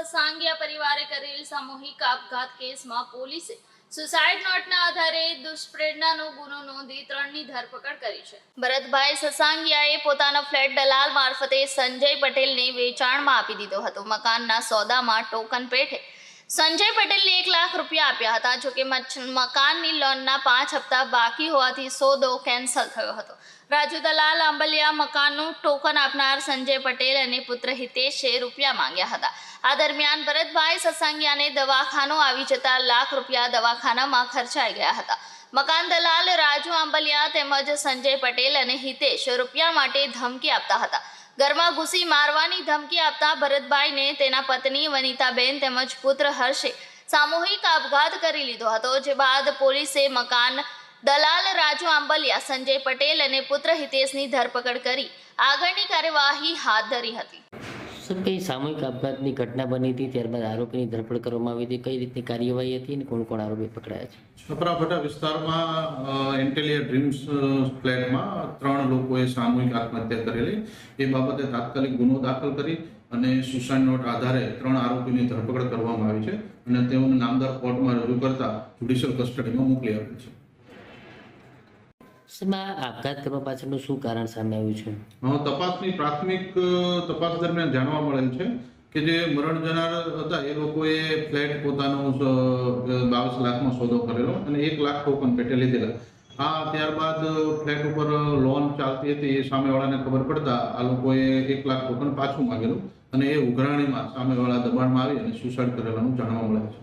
સસાંગિયા પરિવારે કરેલ સામૂહિક આપઘાત કેસમાં પોલીસે સુસાઇડ નોટના આધારે દુષ્પ્રેરણાનો ગુનો નોંધી ત્રણની ધરપકડ કરી છે. ભરતભાઈ સસાંગિયાએ પોતાનો ફ્લેટ દલાલ મારફતે સંજય પટેલને વેચાણમાં આપી દીધો હતો. મકાનના સોદામાં ટોકન પેઠે સંજય પટેલને એક લાખ રૂપિયા આપ્યા હતા જોકે મકાનની લોનના પાંચ હપ્તા બાકી હોવાથી સોદો કેન્સલ થયો હતો. રાજુ દલાલ આંબલિયા મકાનનું ટોકન આપનાર સંજય પટેલ અને પુત્ર હિતેશે રૂપિયા માંગ્યા હતા. આ દરમિયાન ભરતભાઈ સસાંગિયાને દવાખાનો આવી જતા લાખ રૂપિયા દવાખાનામાં ખર્ચાઈ ગયા હતા. મકાન દલાલ રાજુ આંબલિયા તેમજ સંજય પટેલ અને હિતેશ રૂપિયા માટે ધમકી આપતા હતા. ઘરમાં ઘૂસી મારવાની ધમકી આપતા ભરતભાઈને તેના પત્ની વનિતાબેન તેમજ પુત્ર હર્ષે સામૂહિક આપઘાત કરી લીધો હતો, જે બાદ પોલીસે મકાન દલાલ રાજુ આંબલિયા, સંજય પટેલ અને પુત્ર હિતેશની ધરપકડ કરી આગળની કાર્યવાહી હાથ ધરી હતી. સર, કઈ સામૂહિક આપઘાતની ઘટના બની હતી? ત્યારબાદ આરોપીની ધરપકડ કરવામાં આવી હતી. કઈ રીતની કાર્યવાહી હતી અને કોણ કોણ આરોપી પકડાયા છે? છપરાફટા વિસ્તારમાં એન્ટેલિયા ડ્રીમ્સ ફ્લેટમાં ત્રણ લોકોએ સામૂહિક આત્મહત્યા કરેલી. એ બાબતે તાત્કાલિક ગુનો દાખલ કરી અને સુસાઇડ નોટ આધારે ત્રણ આરોપીની ધરપકડ કરવામાં આવી છે અને તેઓને નામદાર કોર્ટમાં રજૂ કરતા જ્યુડિશિયલ કસ્ટડીમાં મોકલી આપેલ છે. આ આપઘાત કરવા પાછળનું શું કારણ સામે આવ્યું છે? તપાસની પ્રાથમિક તપાસ દરમિયાન જાણવા મળેલ છે કે જે મરણ જનાર હતા, એ લોકોએ ફ્લેટ પોતાનો બાવીસ લાખમાં સોદો કરેલો અને એક લાખ ટોકન પેટે લીધેલા. આ ત્યારબાદ ફ્લેટ ઉપર લોન ચાલતી હતી એ સામેવાળાને ખબર પડતા આ લોકોએ એક લાખ ટોકન પાછું માગેલું અને એ ઉઘરાણીમાં સામેવાળા દબાણમાં આવી અને સુસાઇડ કરેલાનું જાણવા મળે છે.